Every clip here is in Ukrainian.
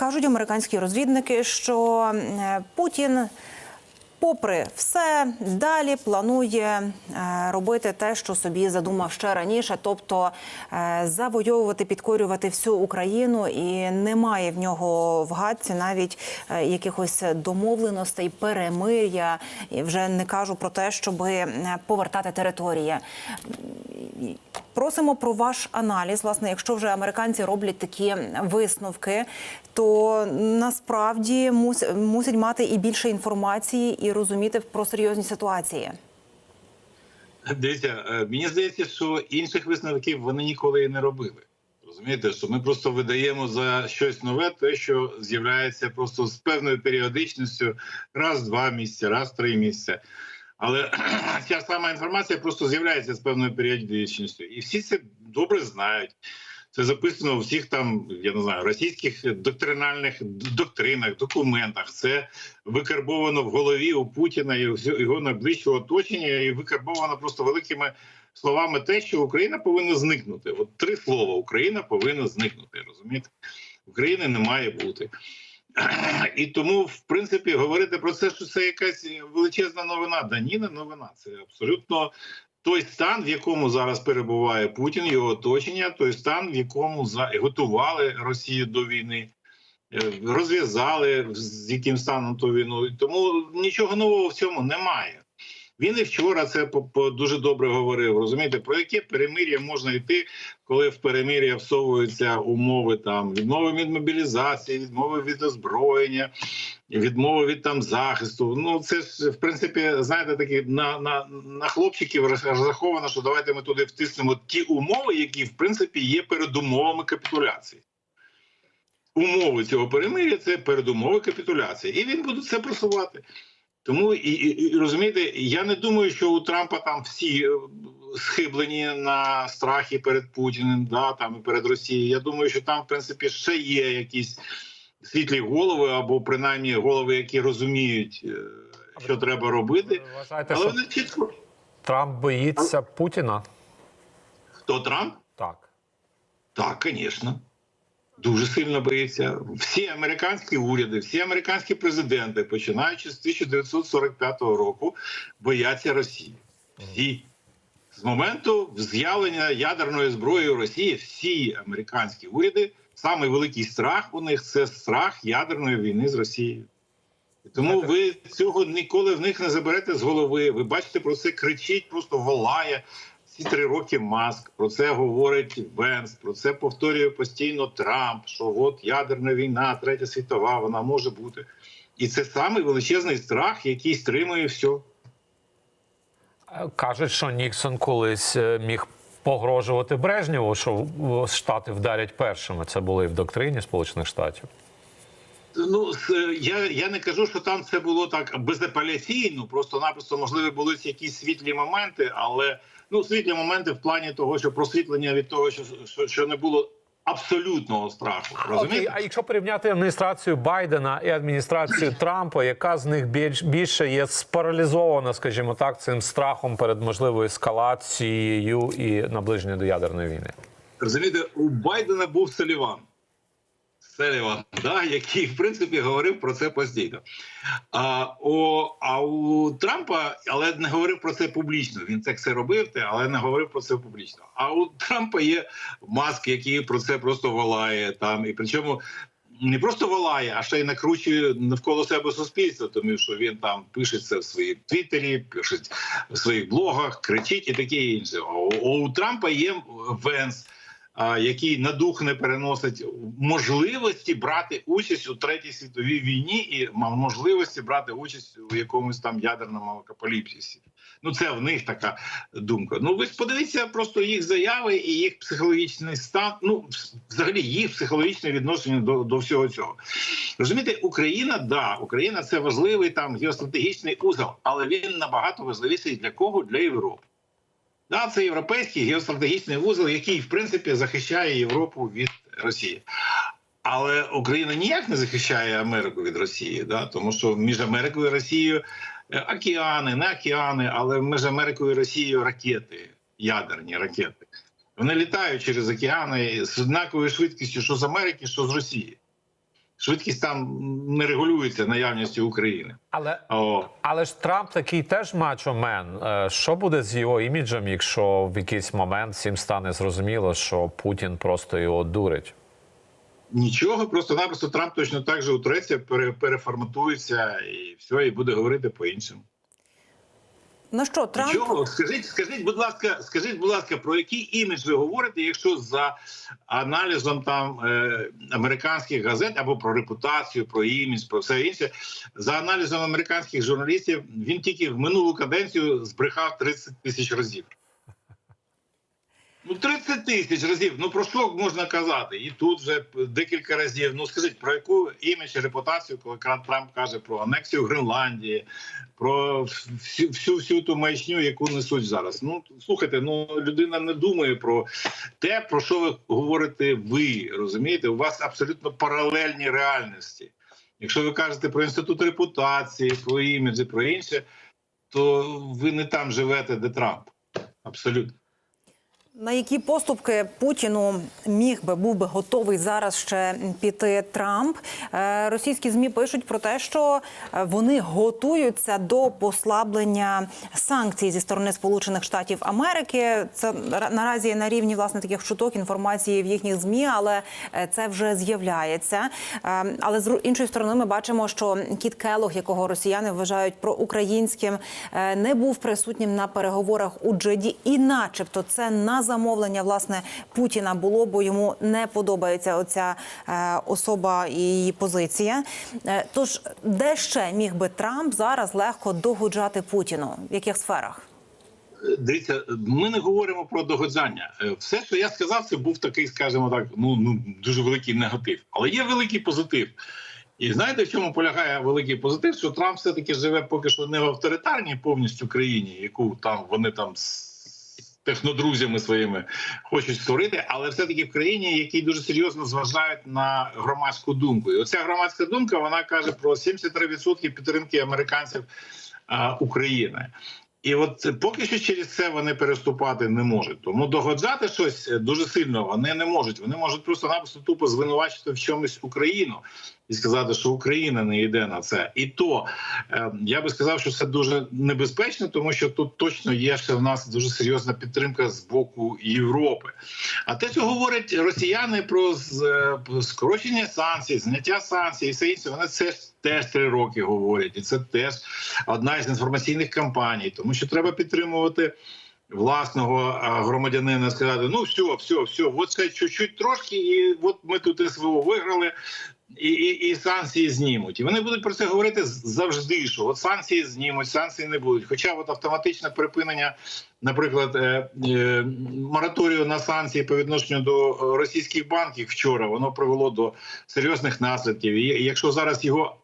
кажуть американські розвідники, що е, Путін. Попри все, далі планує е, робити те, що собі задумав ще раніше, тобто е, завойовувати, підкорювати всю Україну, і немає в нього в гадці навіть якихось домовленостей, перемир'я. Вже не кажу про те, щоб повертати території. Просимо про ваш аналіз. Власне, якщо вже американці роблять такі висновки, то насправді мус- мусять мати і більше інформації і розуміти про серйозні ситуації. Дивіться, е, мені здається, що інших висновків вони ніколи і не робили. Розумієте, що ми просто видаємо за щось нове, те, що з'являється просто з певною періодичністю, раз два місяці, раз три місяці. Але ця сама інформація просто з'являється з певною періодичністю, і всі це добре знають. Це записано у всіх там, я не знаю, російських доктринальних доктринах, документах. Це викарбовано в голові у Путіна і його найближчого оточення, і викарбовано просто великими словами те, що Україна повинна зникнути. От три слова: Україна повинна зникнути. Розумієте? України не має бути. І тому, в принципі, говорити про це, що це якась величезна новина. Да ні, не новина. Це абсолютно той стан, в якому зараз перебуває Путін, його оточення, той стан, в якому готували Росію до війни, е, розв'язали з яким станом ту війну. Тому нічого нового в цьому немає. Він і вчора це дуже добре говорив. Розумієте, про яке перемир'я можна йти, коли в перемир'я всовуються умови там відмови від мобілізації, відмови від озброєння, відмови від там захисту. Ну це ж в принципі, знаєте, такі на, на, на хлопчиків розраховано, що давайте ми туди втиснемо ті умови, які в принципі є передумовами капітуляції. Умови цього перемир'я це передумови капітуляції, і він буде це просувати. Тому і, і, розумієте, я не думаю, що у Трампа там всі е, схиблені на страхі перед Путіним, да там і перед Росією. Я думаю, що там, в принципі, ще є якісь світлі голови, або принаймні голови, які розуміють, е, що треба робити. Вважаєте, Але що вони чітко Трамп боїться Путіна? хто Трамп? Так. Так, звісно. Дуже сильно боїться. Всі американські уряди, всі американські президенти, починаючи з 1945 року, бояться Росії. Всі. З моменту з'явлення ядерної зброї у Росії, всі американські уряди, самий великий страх у них це страх ядерної війни з Росією. І Тому ви цього ніколи в них не заберете з голови. Ви бачите, про це кричить, просто волає ці три роки маск. Про це говорить Венс, про це повторює постійно Трамп. Що от ядерна війна, третя світова, вона може бути. І це самий величезний страх, який стримує все. Кажуть, що Ніксон колись е, міг погрожувати Брежнєву, що Штати вдарять першими. Це було і в доктрині Сполучених Штатів. Ну я, я не кажу, що там це було так безапеляційно, просто-напросто можливо були якісь світлі моменти, але ну світлі моменти в плані того, що просвітлення від того, що, що, що не було абсолютного страху. Окей, а якщо порівняти адміністрацію Байдена і адміністрацію Трампа, яка з них більш більше є спаралізована, скажімо так, цим страхом перед можливою ескалацією і наближенням до ядерної війни? Розумієте, у Байдена був Саліван. Селіван, да, який в принципі говорив про це постійно. А, о, а у Трампа, але не говорив про це публічно. Він це все робив, але не говорив про це публічно. А у Трампа є маск, який про це просто волає там. І причому не просто волає, а ще й накручує навколо себе суспільство, тому що він там пише це в своїй твіттері, пише в своїх блогах, кричить і таке інше. А у, Трампа є Венс який на дух не переносить можливості брати участь у третій світовій війні і мав можливості брати участь у якомусь там ядерному апокаліпсисі. Ну це в них така думка. Ну ви подивіться просто їх заяви і їх психологічний стан. Ну взагалі їх психологічне відношення до, до всього цього. Розумієте, Україна, да, Україна це важливий там геостратегічний узел, але він набагато важливіший для кого? Для Європи. Да, це європейський геостратегічний вузол, який в принципі захищає Європу від Росії. Але Україна ніяк не захищає Америку від Росії, да? тому що між Америкою і Росією е, океани, не океани, але між Америкою і Росією ракети, ядерні ракети. Вони літають через океани з однаковою швидкістю, що з Америки, що з Росії. Швидкість там не регулюється наявністю України. Але О, але ж Трамп такий теж мачо-мен. Е, Що буде з його іміджем, якщо в якийсь момент всім стане зрозуміло, що Путін просто його дурить? нічого, просто-напросто Трамп точно так же утреться, пере, переформатується і все, і буде говорити по-іншому. Ну що, Трамп Чого? Скажіть, скажіть, будь ласка, скажіть, будь ласка, про який імідж ви говорите, якщо за аналізом там е, американських газет або про репутацію, про імідж, про все інше, за аналізом американських журналістів, він тільки в минулу каденцію збрехав 30 тисяч разів. Ну, 30 тисяч разів. Ну про що можна казати? І тут вже декілька разів. Ну скажіть, про яку імідж і репутацію, коли Трамп каже про анексію Гренландії, про всю всю, всю ту маячню, яку несуть зараз. Ну слухайте, ну людина не думає про те, про що ви говорите ви. Розумієте, у вас абсолютно паралельні реальності. Якщо ви кажете про інститут репутації, про іміджі, про інше, то ви не там живете, де Трамп. Абсолютно. На які поступки Путіну міг би був би готовий зараз ще піти Трамп? Е, Російські змі пишуть про те, що вони готуються до послаблення санкцій зі сторони Сполучених Штатів Америки. Це наразі на рівні власне таких чуток інформації в їхніх змі, але е, це вже з'являється. Е, Але з іншої сторони, ми бачимо, що Кіт Келог, якого росіяни вважають проукраїнським, не був присутнім на переговорах у Джеді, і, начебто, це на замовлення власне Путіна було, бо йому не подобається оця е, особа і її позиція. Е, Тож, де ще міг би Трамп зараз легко догоджати Путіну? В яких сферах? Дивіться, ми не говоримо про догоджання. Е, Все, що я сказав, це був такий, скажімо так, ну ну дуже великий негатив. Але є великий позитив. І знаєте, в чому полягає великий позитив? Що Трамп все таки живе поки що не в авторитарній повністю країні, яку там вони там технодрузями своїми хочуть створити, але все таки в країні, які дуже серйозно зважають на громадську думку. І оця громадська думка вона каже про 73% підтримки американців а, України. І от поки що через це вони переступати не можуть. Тому догоджати щось е, дуже сильно вони не можуть. Вони можуть просто напросто тупо звинувачити в чомусь Україну і сказати, що Україна не йде на це. І то е, я би сказав, що це дуже небезпечно, тому що тут точно є ще в нас дуже серйозна підтримка з боку Європи. А те, що говорять росіяни про е, скорочення санкцій, зняття санкцій і все інше, вони це ж теж три роки говорять, і це теж одна із інформаційних кампаній, тому що треба підтримувати. Власного громадянина сказати: ну все, все, все, от ще чуть-чуть трошки, і от ми тут СВО виграли, і, і, і санкції знімуть. І вони будуть про це говорити завжди. Що от санкції знімуть, санкції не будуть. Хоча от автоматичне припинення, наприклад, е, е, мораторію на санкції по відношенню до російських банків вчора, воно привело до серйозних наслідків. І якщо зараз його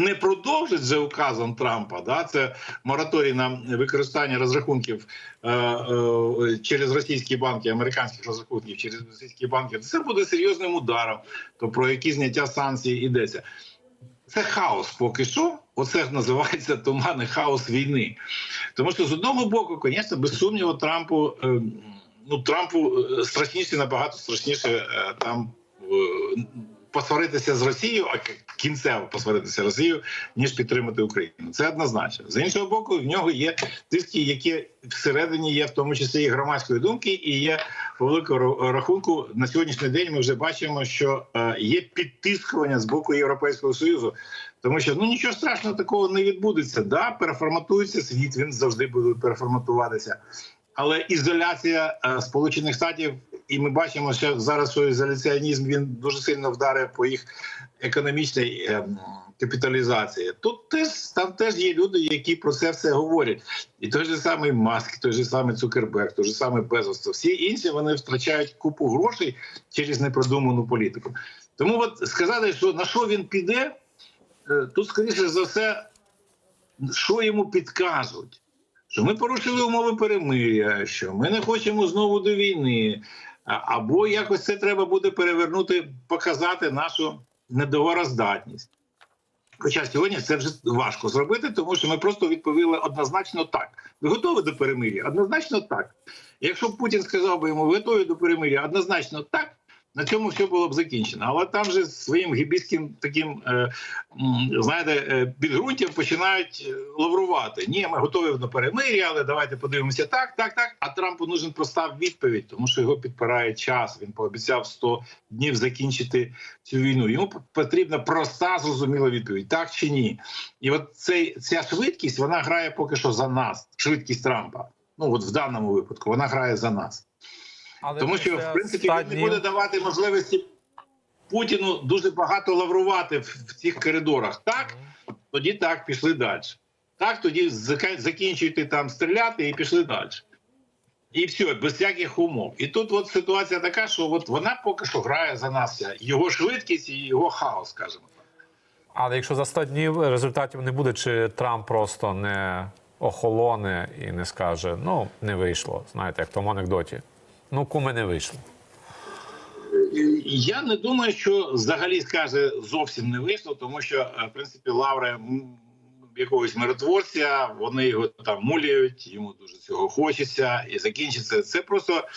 не продовжить за указом Трампа, да, це мораторій на використання розрахунків е, е, через російські банки, американських розрахунків через російські банки, це буде серйозним ударом. То про які зняття санкцій йдеться. Це хаос поки що. Оце називається туманний хаос війни. Тому що з одного боку, звісно, без сумніву, Трампу е, ну Трампу е, страшніше, набагато страшніше е, там посваритися з Росією, а кінцево посваритися з Росією, ніж підтримати Україну. Це однозначно. З іншого боку, в нього є тиски, які всередині є, в тому числі і громадської думки, і є по великому рахунку на сьогоднішній день. Ми вже бачимо, що е, є підтискування з боку Європейського союзу. Тому що ну нічого страшного такого не відбудеться. Да, переформатується світ, він завжди буде переформатуватися. Але ізоляція е, Сполучених Штатів, і ми бачимо, що зараз ізоляціонізм він дуже сильно вдарив по їх економічній е, капіталізації. Тут теж там теж є люди, які про це все говорять. І той же самий Маск, той же самий Цукерберг, той же самий Безос, всі інші вони втрачають купу грошей через непродуману політику. Тому от сказати, що на що він піде, е, тут скоріше за все, що йому підкажуть що ми порушили умови перемир'я, що ми не хочемо знову до війни, або якось це треба буде перевернути, показати нашу недовороздатність. Хоча сьогодні це вже важко зробити, тому що ми просто відповіли однозначно так. Ви готові до перемир'я? Однозначно так. Якщо Путін сказав би йому, готові до перемир'я, однозначно так, На цьому все було б закінчено. Але там же своїм гібістським таким, е, знаєте, е, підґрунтям починають е, лаврувати. Ні, ми готові до перемир'я, але давайте подивимося так, так, так. А Трампу нужен проста відповідь, тому що його підпирає час. Він пообіцяв 100 днів закінчити цю війну. Йому потрібна проста, зрозуміла відповідь, так чи ні. І от цей ця швидкість вона грає поки що за нас. Швидкість Трампа. Ну от в даному випадку вона грає за нас. Але Тому що, в принципі, він не буде давати можливості Путіну дуже багато лаврувати в, в цих коридорах. Так, тоді так, пішли далі. Так, тоді закінчуйте там стріляти і пішли далі. І все, без всяких умов. І тут от ситуація така, що от вона поки що грає за нас. Його швидкість і його хаос, скажімо так. Але якщо за 100 днів результатів не буде, чи Трамп просто не охолоне і не скаже: ну, не вийшло. Знаєте, як в тому анекдоті. Ну, куми не вийшло. Я не думаю, що взагалі скаже зовсім не вийшло, тому що е, в принципі лаври якогось миротворця, вони його там муляють, йому дуже цього хочеться, і закінчиться. Це просто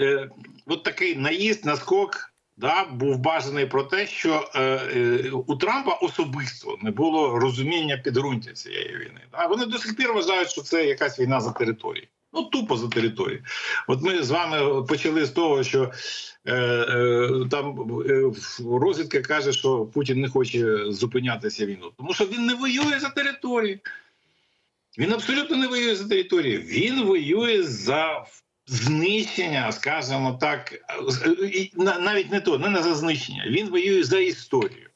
е, от такий наїзд, наскок. Да, був бажаний про те, що е, е, у Трампа особисто не було розуміння підґрунтя цієї війни. Да? Вони до сих пір вважають, що це якась війна за територією. Ну тупо за територією. От ми з вами почали з того, що е, е, там е, розвідка каже, що Путін не хоче зупинятися війну, тому що він не воює за територію. Він абсолютно не воює за територію. Він воює за знищення, скажімо так, навіть не то, не за знищення. Він воює за історію.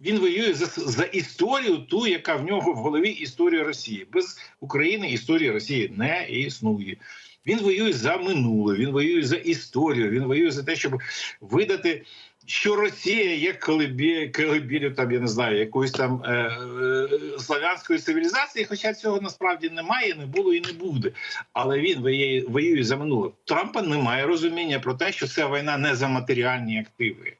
Він воює за, за історію, ту, яка в нього в голові історія Росії. Без України історії Росії не існує. Він воює за минуле, він воює за історію, він воює за те, щоб видати, що Росія є колибі, колибілю, там я не знаю, якоїсь там е, е, славянської цивілізації, хоча цього насправді немає, не було і не буде. Але він воює, воює за минуле. Трампа немає розуміння про те, що це війна не за матеріальні активи.